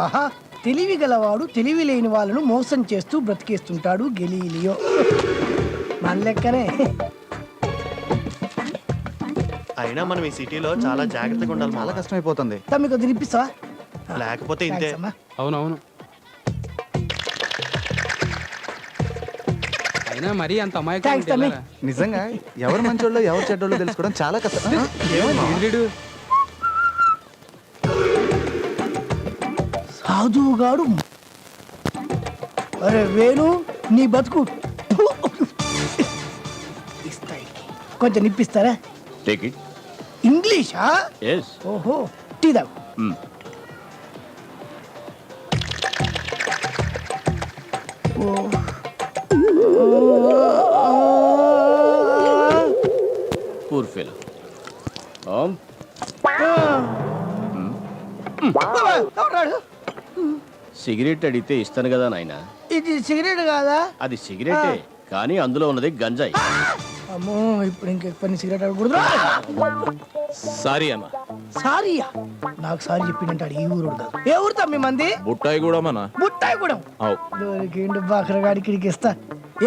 ఆహా తెలివి గలవాడు తెలివి లేని వాళ్ళను మోసం చేస్తూ బ్రతికేస్తుంటాడు గెలీలియో. మన లెక్కనే అయినా మనం ఈ సిటీలో చాలా జాగ్రత్తగా ఉండాలి చాలా కష్టమైపోతుంది. తమ్మి కొద్దిగా తినిపిస్తావా లేకపోతే ఇంతే. థాంక్స్ అమ్మా. అవునవును. అయినా మరీ అంత అమాయకం థాంక్స్ తమ్మి. నిజంగా ఎవరు మంచోళ్ళో ఎవరు చెడ్డోళ్ళో తెలుసుకోవడం చాలా కష్టం. సాధువుగాడు అరే వేణు నీ బతుకు. కొంచెం నిప్పిస్తారా? టేక్ ఇట్ ఇంగ్లీషా? ఎస్ ఓహో టీ తాగు. పూర్ ఫెలో ఎవరాడు? సిగరెట్ అడిగితే ఇస్తాను కదా నాయన. ఇది సిగరెట్ కాదా? అది సిగరెటే కానీ అందులో ఉన్నది గంజాయి. అమ్మో ఇప్పుడు ఇంకెక్కువ సిగరెట్ అడగకూడదు. సారీ అన్న సారీయా? నాకు సారీ చెప్పిందంటాడు ఈ ఊరు కాదు. ఏ ఊరు తమ్మి మంది? బుట్టాయి కూడా మన బుట్టాయి కూడా అవు. దొరికిండు బాకరగాడికి ఇస్తా.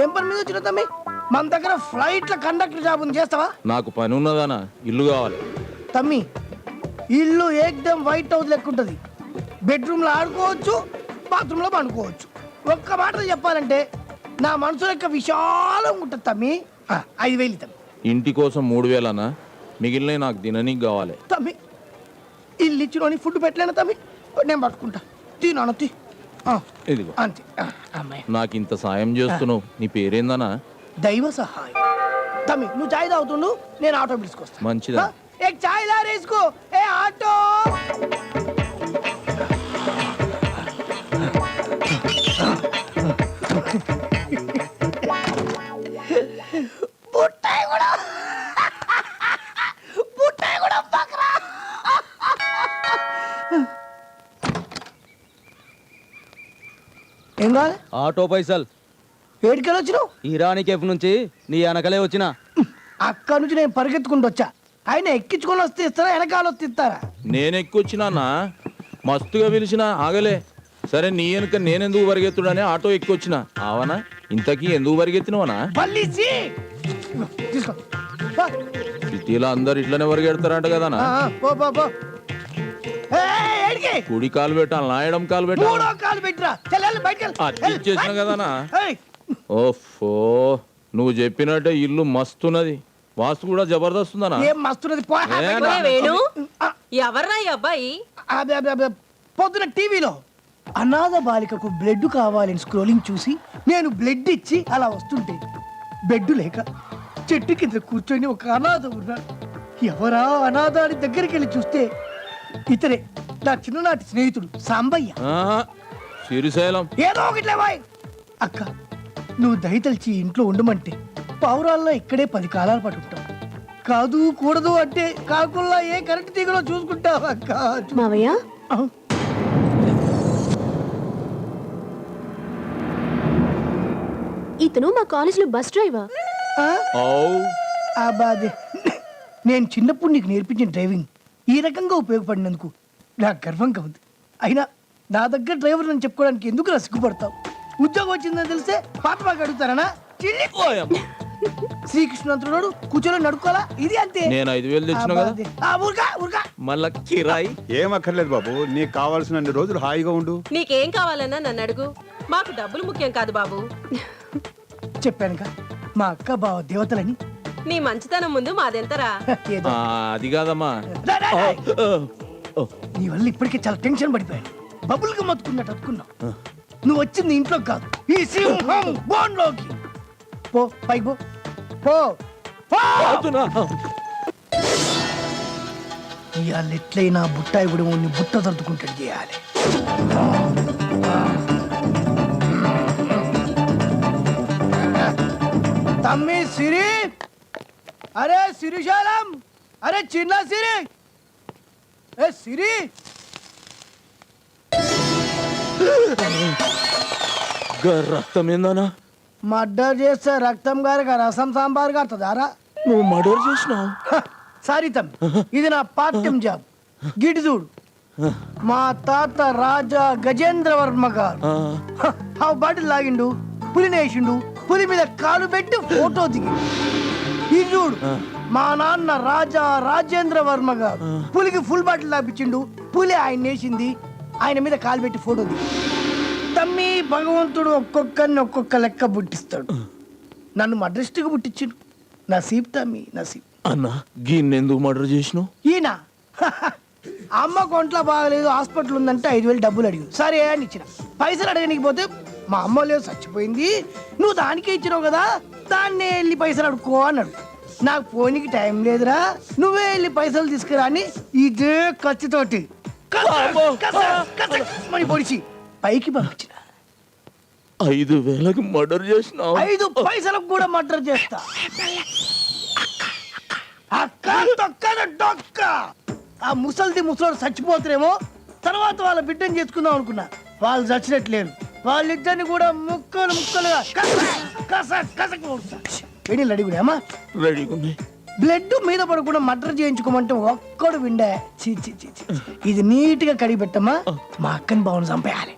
ఏం పని మీద వచ్చిన తమ్మి? మన దగ్గర ఫ్లైట్లో కండక్టర్ జాబ్ ఉంది చేస్తావా? నాకు పని ఉన్నదానా ఇల్లు కావాలి. తమ్మి ఇల్లు ఏకదం వైట్ హౌస్ లెక్క ఉంటుంది బెడ్రూమ్లో ఆడుకోవచ్చు బాత్రూంలో పండుకోవచ్చు. ఒక్క మాట చెప్పాలంటే నా మనసు యొక్క విశాలం ఉంటుంది తమ్మి. ఐదు వేలు తమ్మి ఇంటి కోసం మూడు వేలనా? మిగిలిన నాకు తిననీకి కావాలి. తమ్మి ఇల్లు ఇచ్చినోని ఫుడ్ పెట్టలేను తమ్మి? నేను పట్టుకుంటా. తినను తి. ఇదిగో. అంతే. నాకు ఇంత సాయం చేస్తున్నావు. నీ పేరేందనా దైవ సహాయం. తమ్మి నువ్వు చాయ్ తాగుతుండు నేను ఆటో పిలుచుకొస్తా. మంచిదా. ఏ చాయ్ దారేసుకో ఏ ఆటో! ఆటో పైసల్. ఏడికెళ్ళి వచ్చినావు? ఇరానీ కేఫ్ నుంచి నీ వెనకలే వచ్చిన. అక్కడ నుంచి నేను పరిగెత్తుకుంటూ వచ్చా. ఆయన ఎక్కించుకొని వస్తే ఇస్తారా వెనకాల వస్తే ఇస్తారా? నేను ఎక్కువచ్చినా మస్తుగా పిలిచిన ఆగలే. సరే నీ వెనుక నేనెందుకు పరిగెత్తుడని ఆటో ఎక్కువచ్చిన ఆవనా? ఇంతకీ ఎందుకు పరిగెత్తినవనా. సిటీలో అందరు ఇట్లనే పరిగెడతారంట కదనా కుడి కాలు పెట్టాలి నాయడం కాలు పెట్టాలి మూడో కాలు పెట్టిరా. బయటకెళ్ళి కదనా ఓఫో నువ్వు చెప్పినట్టే ఇల్లు మస్తున్నది. వాస్తు కూడా జబర్దస్త్ ఉందనా ఏం మస్తున్నది? పో. ఏ, బయటికి. నా- వేణు ఆ, ఎవర్రా ఈ అబ్బాయి? అబ్బే, అబ్బే, అబ్బే. పొద్దున టీవీలో అనాథ బాలికకు బ్లడ్ కావాలని స్క్రోలింగ్ చూసి నేను బ్లడ్ ఇచ్చి అలా వస్తుంటే బెడ్ లేక చెట్టు కింద కూర్చొని ఒక అనాథ ఉన్నాడు. ఎవరా అనాథ అని దగ్గరికి వెళ్ళి చూస్తే ఇతరే నా చిన్ననాటి స్నేహితుడు సాంబయ్య. ఆ, శ్రీశైలం ఏదో ఒకట్లే బాయ్. అక్క నువ్వు దయతలిచి ఇంట్లో ఉండమంటే పావురాల్లో ఇక్కడే పది కాలాలు పట్టుకుంటావు కాదు కూడదు అంటే కాకుల్లా ఏ కరెంట్ తీగలో చూసుకుంటావు అక్క? మావయ్య? ఇతను మా కాలేజీలో బస్ డ్రైవర్. నేను చిన్నప్పుడు నీకు నేర్పించిన డ్రైవింగ్ ఈ రకంగా ఉపయోగపడినందుకు నాకు గర్వంగా ఉంది. అయినా నా దగ్గర డ్రైవర్ అని చెప్పుకోవడానికి ఎందుకు రా సిగ్గుపడతావు? ఉద్యోగం వచ్చిందని తెలిస్తే పాట బాగా అడుగుతారనా? చిల్లిపోయాం శ్రీకృష్ణంతుడు కూర్చొని నడుకోవాలా? ఇది అంతే. నేను ఐదు వేలు తెచ్చిన కదా? ఊరుకా ఊరుకా. మళ్ళా కిరాయి. ఏం అక్కర్లేదు బాబు నీకు కావాల్సిన రోజులు హాయిగా ఉండు. నీకేం కావాలన్నా నన్ను అడుగు. మాకు డబ్బులు ముఖ్యం కాదు బాబు. చెప్పానుగా మా అక్క బావ దేవతలని. నీ మంచితనం ముందు మాదెంతరా? అది కాదమ్మా. నీ వల్ల ఇప్పటికే చాలా టెన్షన్ పడిపోయాను. బబుల్గా మత్తుకున్నట్టు అతుకున్నావు నువ్వు వచ్చింది ఇంట్లో కాదు ఈ సింహం బోన్లోకి. పో పైకి పో. పో. ఇవాళ ఎట్లయినా బుట్టాయి కూడా ఉన్ని బుట్ట తరుచుకుంటాడు చేయాలి. తమ్మి సిరి. అరే సిరిశాలం. అరే చిన్న సిరి. ఏ సిరి! రక్తం ఏందనా మర్డర్ చేస్తే రక్తం గారికి రసం సాంబార్ కడుతుందారా నువ్వు మర్డర్ చేసినావు? సారీ తమ్మి ఇది నా పార్ట్ టైం జాబ్. గిటి చూడు. మా తాత రాజా గజేంద్ర వర్మ గారు. ఆ. బాటిల్ లాగిండు పులినేసిండు పులి మీద కాలు పెట్టి ఫోటో దిగి ఇది చూడు. మా నాన్న రాజా రాజేంద్ర వర్మ గారు. పులికి ఫుల్ బాటిల్ లాపించిండు. పులి ఆయన వేసింది ఆయన మీద కాలు పెట్టి ఫోటో తమ్మి భగవంతుడు ఒక్కొక్కరిని ఒక్కొక్క లెక్క పుట్టిస్తాడు. నన్ను మడ్రిస్ట్కి పుట్టించిండు. నసీబ్ తమ్మి నసీబ్ అన్న గిన్నెందుకు మర్డర్ చేసినావు? ఈయన? అమ్మ ఒంట్లో బాగలేదు హాస్పిటల్ ఉందంటే ఐదు వేలు డబ్బులు అడిగి సరే అని ఇచ్చిన. పైసలు అడగనికి పోతే మా అమ్మ లేదు చచ్చిపోయింది. నువ్వు దానికే ఇచ్చినావు కదా దాన్నే వెళ్ళి పైసలు అడుక్కో అన్నాడు నాకు పోనీకి టైం లేదురా. నువ్వే వెళ్ళి పైసలు తీసుకురా అని ఇదే ఖర్చుతోటి మని పొడిచి పైకి పంపించిన ఐదు వేలకు మర్డర్ చేసినావు ఐదు పైసలకు కూడా మర్డర్ చేస్తా. అక్క తొక్కన డొక్క. ఆ ముసలిది ముసలోడు చచ్చిపోతారేమో? తర్వాత వాళ్ళ బిడ్డను చేసుకుందాం అనుకున్నా. వాళ్ళు చచ్చినట్లేరు. వాళ్ళిద్దరిని కూడా ముక్కలు ముక్కలుగా కస కస కస అడిగుడామా రెడీగా ఉన్నాయి బ్లడ్ మీద పడకుండా మర్డర్ చేయించుకోమంటే ఒక్కడు విండే. చీ చీ చీ చీ. ఇది నీట్గా కడిగి పెట్టమ్మా. మా అక్కని బాగుని చంపేయాలి.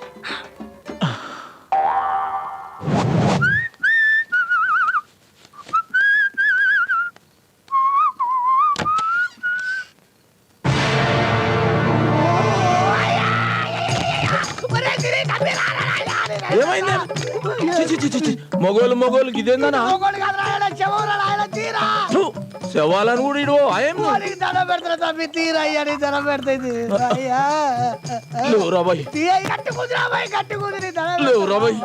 ఏమైంది. మొగోలు మొగోలు ఇదేందనా మొగోడు తీరా. శవాలను కూడా ఇడు వాడికి దండం పెడతారా తప్పి? తీరా అయ్యా దండం పెడతాయి రాబాయ్ తీయ గట్టి కుదిరా బాయ్ గట్టి కుదిరి లేవు రాబాయ్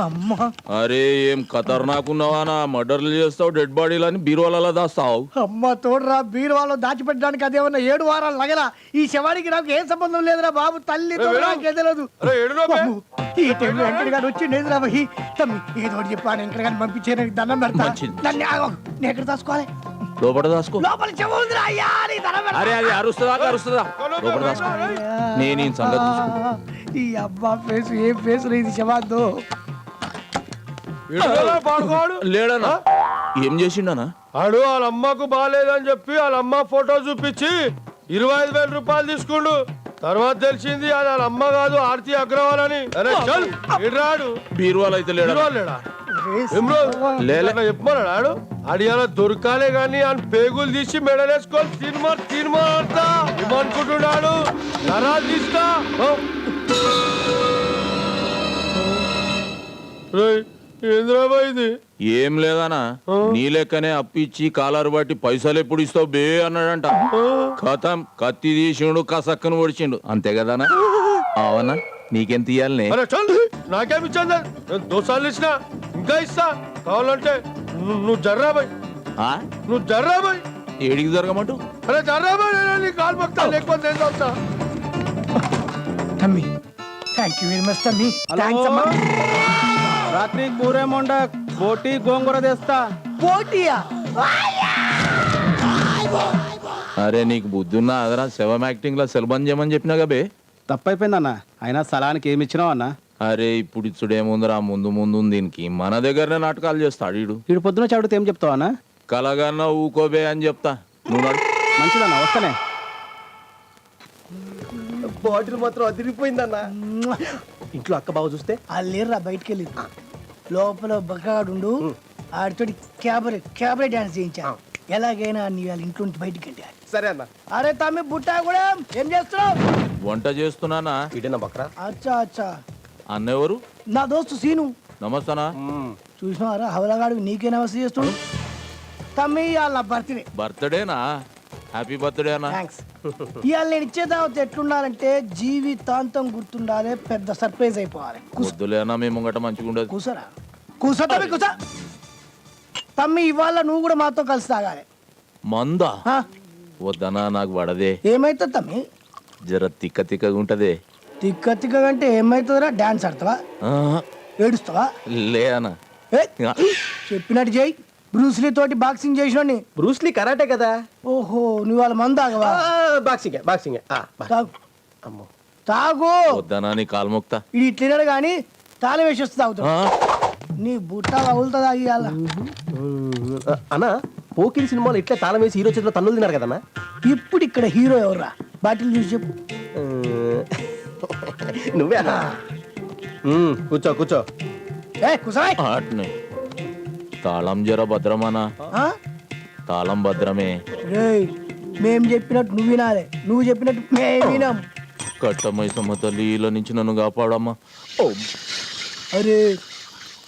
అమ్మా. అరే ఏం ఖతర్నాకున్నావా నా మర్డర్లు చేస్తావు డెడ్ బాడీలని బీరువాలలో దాస్తావు. అమ్మ తోడురా బీరువాలో దాచిపెట్టడానికి అదేమన్నా ఏడు వారాలు లగరా ఈ శవానికి నాకు ఏం సంబంధం లేదురా బాబు తల్లి తెలియదు ఈ టైంలో వెంకట గారు వచ్చి లేదురా బహి తమ్మి ఏదో చెప్పాను వెంకట గారిని పంపించే దండం పెడతా. దాన్ని. నేను ఎక్కడ దాచుకోవాలి? లోపల దాసుకో లోపల చెవు ఉందిరా అయ్యా. అరే అది అరుస్తుందా అరుస్తుందా? లోపల దాసుకో నేను ఈ సంగతి. ఈ అబ్బా ఫేస్ ఏ ఫేస్ ఇది శవాద్దు లేడనా? ఏం చేసిండనా? ఆడు వాళ్ళ అమ్మకు బాగాలేదని చెప్పి వాళ్ళ అమ్మ ఫోటో చూపించి ఇరవై ఐదు వేల రూపాయలు తీసుకుండు. తర్వాత తెలిసింది అది వాళ్ళ అమ్మ కాదు ఆర్తి అగ్రవాల్ అని. అరే చల్ ఇడ్రాడు బీరువాలో అయితే లేడా? లేడా? ఏమ్రో లేలే. అట్లా చెప్పమన్నాడు ఆడు? అడియాల దొరకాలే గాని అని పేగులు తీసి మెడలేసుకొని తినుమా తినుమా అంతా. ఏమనుకుంటున్నాడు? నరాలు తీస్తా. ఓ. ఇది? ఏం లేదనా నీ లెక్కనే అప్పిచ్చి కాలరు బట్టి పైసలు ఎప్పుడు ఇస్తావు బే అన్నాడంట. కథం కత్తి తీసిండు కసక్కను పొడిచిండు అంతే కదనా అవునా నీకెంత ఇయ్యాలనే అరే చల్ నాకేం ఇచ్చాను నేను దోసాలు ఇచ్చిన. ఇంకా ఇస్తా. కావాలంటే నువ్వు నువ్వు జర్రా బాయ్. ఆ? నువ్వు జర్రా బాయ్. ఏడికి జరగమంటు? అరే జర్రా బాయ్ నేను నీ కాలు పక్తా లేకపోతే తమ్మి థ్యాంక్ యూ వెరీ మచ్ తమ్మి. థ్యాంక్స్ అమ్మా. రాత్రి కూరేమొండ బోటి గోంగూర తెస్తా. పోటీయా అరే నీకు బుద్ధున్నా అదరా శవం యాక్టింగ్లో సెల్బన్ చేయమని చెప్పినాగా బే? తప్పైపోయిందన్న. అయినా స్థలానికి ఏమి ఇచ్చినావు అన్న? అరే ఇప్పుడు ఇచ్చుడేముందిరా? ముందు ముందు ఉంది దీనికి. మన దగ్గరనే నాటకాలు చేస్తాడు ఈడు వీడు పొద్దున చడితే ఏం చెప్తావు అన్న? కలగన్నా ఊకోబే అని చెప్తా. నువ్వు నడు. మంచిదన్న వస్తానే. బాటిల్ మాత్రం అదిరిపోయిందన్న. ఇంట్లో అక్క బావ చూస్తే? లేరురా బయటికి వెళ్ళి లోపల బక్కగాడుండు ఆడితోటి క్యాబరే క్యాబరే డాన్స్ చేయించా. ఎలాగైనా నీ వాళ్ళ ఇంట్లో నుంచి బయటికి వెళ్ళాలి. సరే అన్న. అరే తమ్మి బుట్టా కూడా ఏం చేస్తున్నావు? వంట చేస్తున్నానా? ఇటేనా బక్రా? అచ్చా అచ్చా. అన్న ఎవరు? నా దోస్తు సీను. నమస్తానా? చూసినావారా హవలగాడు నీకే నమస్తే చేస్తుడు తమ్మి వాళ్ళ బర్త్డే. బర్త్డేనా? హ్యాపీ బర్త్డే అన్న. థ్యాంక్స్ ఇవాళ నేను ఇచ్చే దావత్ ఎట్లుండాలంటే జీవితాంతం గుర్తుండాలి పెద్ద సర్ప్రైజ్ అయిపోవాలి. వద్దులే అన్న మీ ముంగట మంచిగా ఉండదు. కూసరా? కూసో తమ్మి కూసో. తమ్మి ఇవాళ నువ్వు కూడా మాతో కలిసి తాగాలి. మందా? ఆ? వద్దనా నాకు పడదే ఏమైతుంది తమ్మి? జర తిక్క తిక్కగా ఉంటదే. తిక్క తిక్క అంటే ఏమైతుందిరా? డాన్స్ ఆడతావా? ఏడుస్తావా? లే అన్న. ఏ? చెప్పినట్టు చేయి. బ్రూస్లీ తోటి బాక్సింగ్ చేసినోని బ్రూస్లీ కరాటే కదా. ఓహో నువ్వు వాళ్ళ మందు తాగవా? Boxing boxing. తాగు. అమ్మో. తాగు. వద్దనా నీ కాలు మొక్తా ఇది ఇట్లినాడు కానీ తాళం వేసేస్తే తాగుతావు ఆ, నీ బుట్ట వగులుతా తాగియాల అన్న పోకిరి సినిమాలో ఇట్లా తాళం వేసి హీరో చేతిలో తన్నులు తిన్నారు కదన్నా? ఇప్పుడు ఇక్కడ హీరో ఎవర్రా? బాటిల్ చూసి చెప్పు. నువ్వే కూర్చో కూర్చో. ఏ కుసాయ్ తాళం జర భద్రమానా? తాళం భద్రమే. మేం చెప్పినట్టు నువ్వు వినాలి. నువ్వు చెప్పినట్టు మేము వినాం. కట్టమైసమ్మ తల్లి ఇలా నుంచి నన్ను కాపాడమ్మా. అరే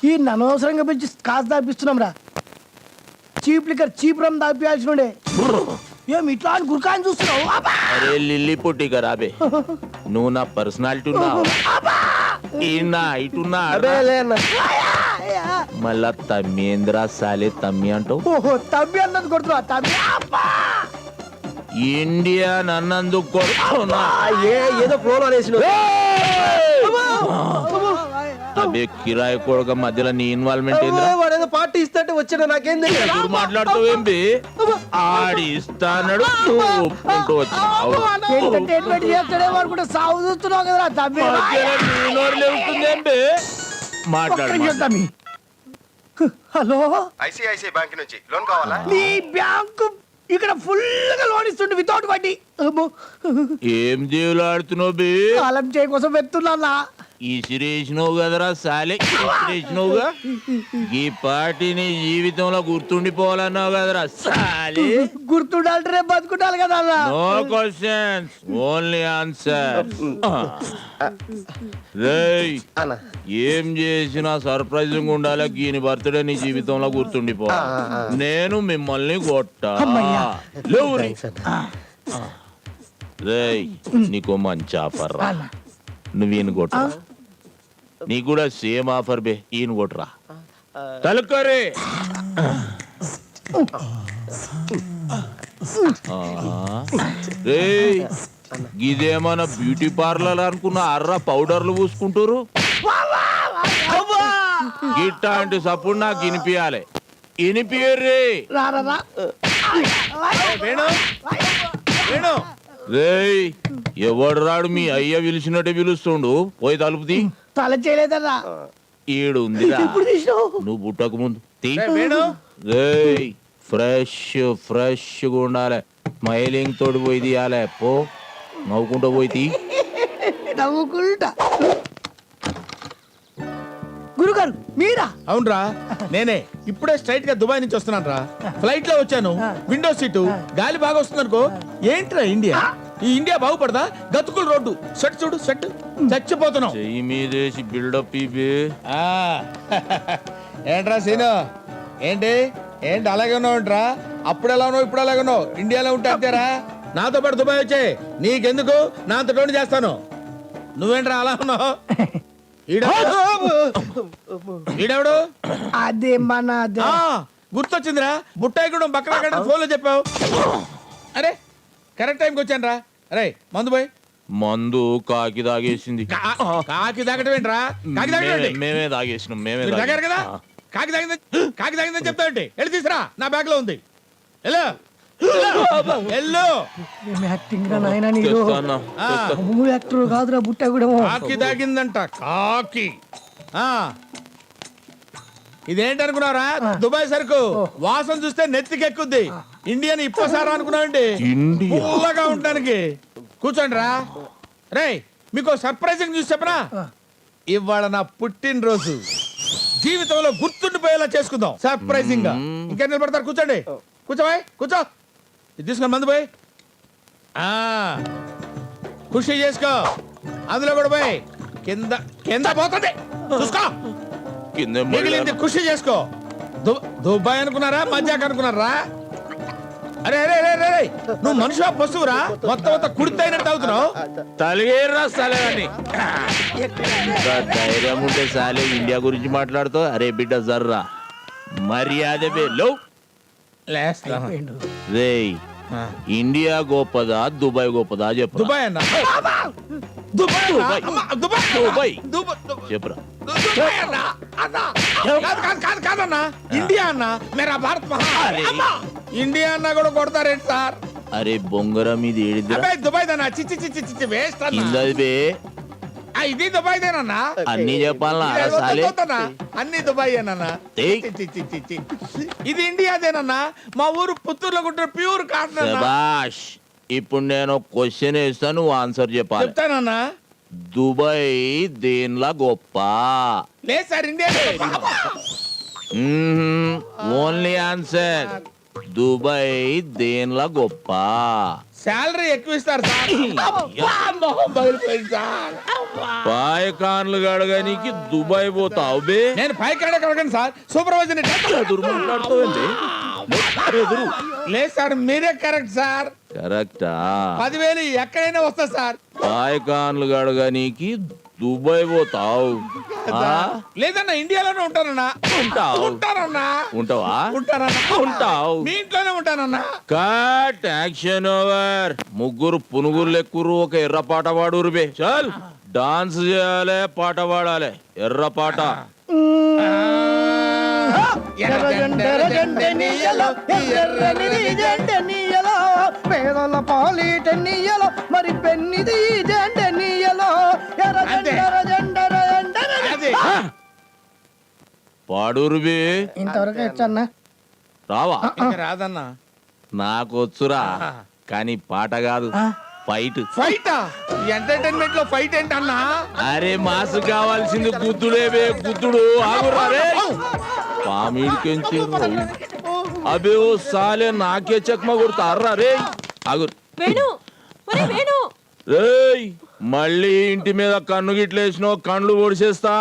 ఈ అనవసరంగా పిలిచి కాసు దాపిస్తున్నాం రా. చీప్ లిక్కర్ చీప్ రమ్ దాపియాల్సి ఉండే ఏం ఇట్లా అని గురకాని చూస్తున్నావు! అరే లిల్లీ పొట్టి రాబే నువ్వు నా పర్సనాలిటీ ఉన్నావు. ఈయన ఇటున్నా మళ్ళా తమ్మేంద్ర సాలే తమ్మి అంటావు ఓహో తమ్మి అన్నది కొడుతున్నా తమ్మి. అబ్బా! ఇండియా నన్నందుకు కొడుతున్నా ఆ, ఏ ఏదో ఫ్లోలో అనేసి అదే కిరాయి కొడుక మధ్యలో నీ ఇన్వాల్వ్మెంట్ ఏంద్రా? వాడేదో పార్టీ ఇస్తాంటే వచ్చాడు నాకేం తెలియదు. ఇప్పుడు మాట్లాడుతావు ఏంటి ఆడి ఇస్తానడు నువ్వు ఒప్పుకుంటూ వచ్చినావు ఎంటర్టైన్మెంట్ చేస్తాడేమో అనుకుంటే సాగు చూస్తున్నావు కదరా తమ్మి. మధ్యలో నీ నోరు లేవుతుంది ఏంటి ఒక్క మాట్లాడు నిమిషం తమ్మి. హలో? ఐసిఐసిఐ బ్యాంక్ నుంచి లోన్ కావాలా? నీ బ్యాంకు ఇక్కడ ఫుల్గా లోన్ ఇస్తుండే వితౌట్ వడ్డీ. అమ్మో. ఏం దేవులు ఆడుతున్నావు బే? కాలం చేయ కోసం పెడుతున్నా ఇసిరేసినావు కదరా సాలే ఇసిరేసినావుగా ఈ పార్టీని జీవితంలో గుర్తుండిపోవాలన్నావు కదరా సాలే? గుర్తుండాలి రేపు బతుకుండాలి కదా నో క్వశ్చన్స్ ఓన్లీ ఆన్సర్ రేయ్ ఏం చేసినా సర్ప్రైజింగ్ ఉండాలి దీని బర్త్డే నీ జీవితంలో గుర్తుండిపోవాలి నేను మిమ్మల్ని కొట్టా. లేవు రే. రేయ్ నీకు మంచి ఆఫర్ రా. నువ్వు ఈయన కొట్టరా నీకు కూడా సేమ్ ఆఫర్ బే ఈయన కొట్టరా తలుకోరే. ఇదేమన్నా బ్యూటీ పార్లర్ అనుకున్న అర్ర పౌడర్లు పూసుకుంటారు గిట్టాంటి సప్పుడు నాకు వినిపించాలి వినిపించర్రే రా రా, రా. రేయ్ ఎవడు రాడు మీ అయ్య పిలిచినట్టే పిలుస్తుండు? పోయి తలుపుది తల చేయలేదన్నా. ఈడు ఉందిరా తీసినావు. నువ్వు పుట్టక ముందు. తీ. ఫ్రెష్ ఫ్రెష్గా ఉండాలి. స్మైలింగ్ తోటి పోయి తీయాలి. పో. నవ్వుకుంటూ పోయి తీ. నవ్వుకుంటా. గురుగారు మీరా? అవునరా నేనే. ఇప్పుడే స్ట్రైట్గా దుబాయ్ నుంచి వస్తున్నాను రా ఫ్లైట్లో వచ్చాను విండో సీటు. గాలి బాగా వస్తుంది అనుకో ఏంట్రా ఇండియా? ఈ ఇండియా బాగుపడదా? గతుకుల రోడ్డు. సెట్ చూడు సెట్. చచ్చిపోతున్నాం. చెయ్యి మీదేసి బిల్డప్ ఇవే ఆ, ఏంట్రా సీను? ఏంటి? ఏంటి అలాగే ఉన్నావుంట్రా అప్పుడు ఎలా ఉన్నావు ఇప్పుడు అలాగే ఉన్నావు? ఇండియాలో ఉంటే అంతేరా? నాతో పాటు దుబాయ్ వచ్చే. నీకెందుకు? నా అంత టోన్ చేస్తాను. నువ్వేంట్రా అలా ఉన్నావు? ఈడెవడు? ఈడెవడు? అదే మన అదే ఆ, గుర్తొచ్చిందిరా. బుట్టాయి కూడా బక్కడా ఫోన్లో చెప్పావు. అరే కరెక్ట్ టైంకి వచ్చాను రా అరే మందు పోయి. మందు కాకి తాగేసింది. కాకి తాగటం ఏంట్రా? కాకి తాగటం మేమే- తాగేసినాం మేమే తాగారు కదా. కాకి తాగింది కాకి తాగిందని చెప్తా ఏంటి? వెళ్ళి తీసురా నా బ్యాగ్లో ఉంది యాక్టర్ కాదురా బుట్ట కూడా కాకి తాగిందంట కాకి. ఆ. ఇదేంటనుకున్నారా దుబాయ్ సరుకు. వాసన చూస్తే నెత్తికెక్కుద్ది ఇండియన్ ఇప్పసారా అనుకున్నావండి ఇండియా. పుల్లగా ఉండడానికి. కూర్చోండి రా రే మీకు సర్ప్రైజింగ్ న్యూస్ చెప్పనా? ఇవాళ నా పుట్టినరోజు. జీవితంలో గుర్తుండిపోయేలా చేసుకుందాం. సర్ప్రైజింగ్గా ఇంకా నిలబడతారు కూర్చోండి. కూర్చోబాయ్ కూర్చో. ఇది తీసుకొని మందు పోయి. ఆ. ఖుషి చేసుకో. అందులో కూడా పోయి. కింద కింద పోతుంది. చూసుకో. కింద మిగిలింది ఖుషి చేసుకో. దు- దుబాయ్ అనుకున్నారా మజాక్ అనుకున్నారా? అరే అరే అరే అరే. నువ్వు మనిషి పశువురా? మొత్తం మొత్తం కుడితైనట్టు అవుతున్నావు తలిగేర్రా సాలే అని ఇంకా ధైర్యం ఉంటే సాలే ఇండియా గురించి మాట్లాడుతావు. అరే బిడ్డ జర్రా. మర్యాద లో రేయ్ ఇండియా గొప్పదా దుబాయ్ గొప్పదా చెప్పు దుబాయ్ అన్న. దుబాయ్ అన్న. దుబాయ్. అమ్మ, దుబాయ్ దుబాయ్. Dubai Dubai. చెప్పురా? దుబాయ్ అన్న. అన్న. కాదు కాదు కాదు కాదన్న ఇండియా అన్న. మేరా భారత్ మహా. అమ్మ. ఇండియా అన్న కూడా కొడతారేంటి సార్? అరే బొంగరం ఇది ఏడిదిరా అబ్బాయి దుబాయ్ దన్న చిచ్చి చిచ్చి చిచ్చి వేస్ట్ అన్న. బే ఇది దుబాయ్దేనన్నా? అన్ని చెప్పాలనా సాలే. అన్ని దుబాయ్ ఏయ్. చి, చి, చి, చి. ఇది ఇండియాదేనన్నా? మా ఊరు పుత్తూరులో కుట్టిన ప్యూర్ కాటన్ అన్నా. శబాష్ ఇప్పుడు నేను క్వశ్చన్ వేస్తాను నువ్వు ఆన్సర్ చెప్పాలి. చెప్తానన్నా? దుబాయ్ దేనిలా గొప్ప? లేదు sir India only answer Dubai దేనిలా గొప్ప? శాలరీ ఎక్కువ ఇస్తారు సార్. పాయకాన్లు గడగానికి దుబాయ్ పోతావు బే. నేను పైకాడ కడగండి సార్. సూపర్వైజర్ ఎదురు. లేదు సార్ మీరే కరెక్ట్ సార్. కరెక్టా? పదివేలు ఎక్కడైనా వస్తా సార్. పాయకాన్లు గడగానికి దుబాయ్ పోతావు. ఆ? లేదన్నా ఇండియాలోనే ఉంటానన్నా. ఉంటావు. ఉంటానన్నా. ఉంటావా? ఉంటానన్నా. ఉంటావు. మీ ఇంట్లోనే ఉంటానన్నా. కట్ యాక్షన్ ఓవర్ ముగ్గురు పునుగులు ఎక్కురు ఒక ఎర్ర పాట పాడురు బే. చల్. డాన్స్ చేయాలి పాట పాడాలి. ఎర్ర పాట. ఎర్రజెండెరజెండెనీయలో, ఎర్రనిది జెండెనీయలో, పేదల పాలిట నీయలో మరి పెన్నిది జెండెనీయలో ఎర్రజెండెరజెండెరజెండెర- అదే. పాడురు బే. ఇంతవరకు వచ్చన్నా రావా? ఇంకా రాదన్నా. నాకు వచ్చురా. కానీ పాట కాదు. ఫైట్. ఫైటా? ఎంటర్టైన్మెంట్లో ఫైట్ ఏంటన్నా? అరే మాసు కావాల్సింది గుద్దుడే గుద్దుడు ఆగురా రే. పామిడికెంచి అబే ఓ సాలే నాకే చెక్మ కొడతారా రే ఆగు. వేణు ఒరే వేణు. రేయ్ మళ్ళీ ఇంటి మీద కన్ను గిట్లేసినో కండ్లు పొడిచేస్తా.